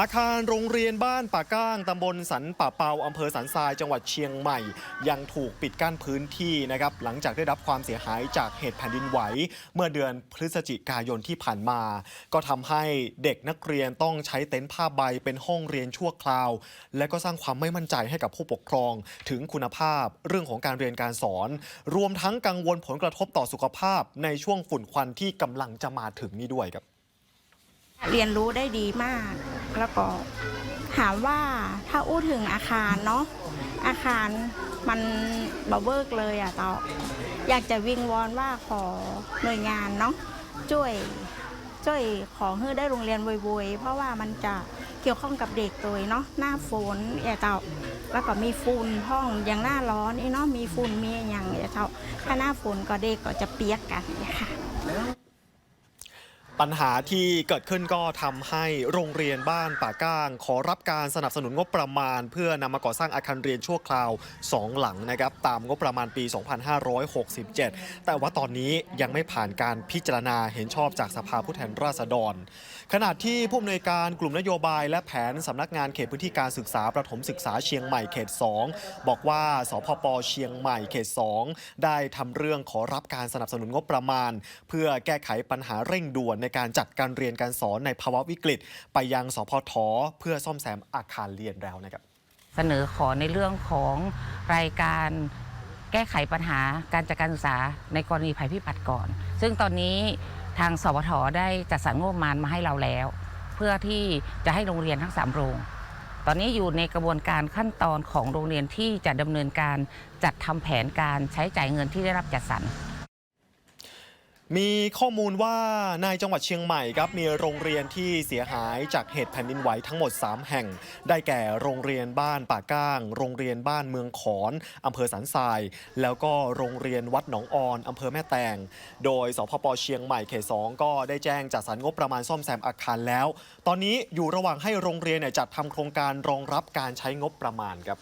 อาคารโรงเรียนบ้านป่าก้างตำบลสันป่าเปาอำเภอสันทรายจังหวัดเชียงใหม่ ยังถูกปิดกั้นพื้นที่นะครับหลังจากได้รับความเสียหายจากเหตุแผ่นดินไหว เมื่อเดือนพฤศจิกายนที่ผ่านมา ก็ทำให้เด็กนักเรียนต้องใช้เต็นท์ผ้าใบเป็นห้องเรียนชั่วคราว และก็สร้างความไม่มั่นใจให้กับผู้ปกครอง ถึงคุณภาพเรื่องของการเรียนการสอน รวมทั้งกังวลผลกระทบต่อสุขภาพ ในช่วงฝุ่นควันที่กำลังจะมาถึงนี้ด้วยครับ เรียนรู้ได้ดีมาก แล้วก็ถามว่าถ้าอู้ถึงอาคารเนาะอาคารมันบเบิกเลยอะต่ออยากจะวิงวอนว่าขอหน่วยงานเนาะช่วยช่วยขอให้ได้โรงเรียนวยๆเพราะว่ามันจะเกี่ยวข้องกับเด็กโดยเนาะหน้าฝนอย่าเต่าแล้วก็มีฝุ่นห้องอย่างหน้าร้อนนี่เนาะมีฝุ่นมีอย่างอย่าเต่าถ้าหน้าฝนก็เด็กก็จะเปียกกันเนี่ยค่ะ ปัญหาที่เกิดขึ้นก็ทำให้โรงเรียนบ้านป่าก้าง ขอรับการสนับสนุนงบประมาณ เพื่อนำมาก่อสร้างอาคารเรียนชั่วคราว 2 หลังนะครับตามงบประมาณปี 2567 แต่ว่าตอนนี้ยังไม่ผ่านการพิจารณาเห็นชอบจากสภาผู้แทนราษฎร ขณะที่ผู้อำนวยการกลุ่มนโยบาย และแผนสำนักงานเขตพื้นที่การศึกษาประถมศึกษาเชียงใหม่เขต 2 บอกว่าสพปเชียงใหม่เขต 2 ได้ทำเรื่องขอรับการสนับสนุนงบประมาณ เพื่อแก้ไขปัญหาเร่งด่วนในการจัดการเรียนการสอนในภาวะวิกฤต ไปยังสพทเพื่อซ่อมแซมอาคารเรียนแล้วนะครับ เสนอขอในเรื่องของรายการแก้ไขปัญหาการจัดการศึกษาในกรณีภัยพิบัติก่อน ซึ่งตอนนี้ทางสวทได้จัดสรรงบประมาณมาให้เราแล้ว เพื่อที่จะให้โรงเรียนทั้งสามโรง ตอนนี้อยู่ในกระบวนการขั้นตอนของโรงเรียนที่จะดำเนินการจัดทำแผนการใช้จ่ายเงินที่ได้รับจัดสรร มีข้อมูลว่าในจังหวัดเชียงใหม่ครับมีโรงเรียนที่เสียหายจากเหตุแผ่นดินไหวทั้งหมด 3 แห่ง ได้แก่โรงเรียนบ้านป่าก้าง โรงเรียนบ้านเมืองขอนอำเภอสันทราย แล้วก็โรงเรียนวัดหนองออนอำเภอแม่แตง โดยสพปเชียงใหม่เขตสองก็ได้แจ้งจัดสรรงบประมาณซ่อมแซมอาคารแล้ว ตอนนี้อยู่ระหว่างให้โรงเรียนจัดทำโครงการรองรับการใช้งบประมาณครับ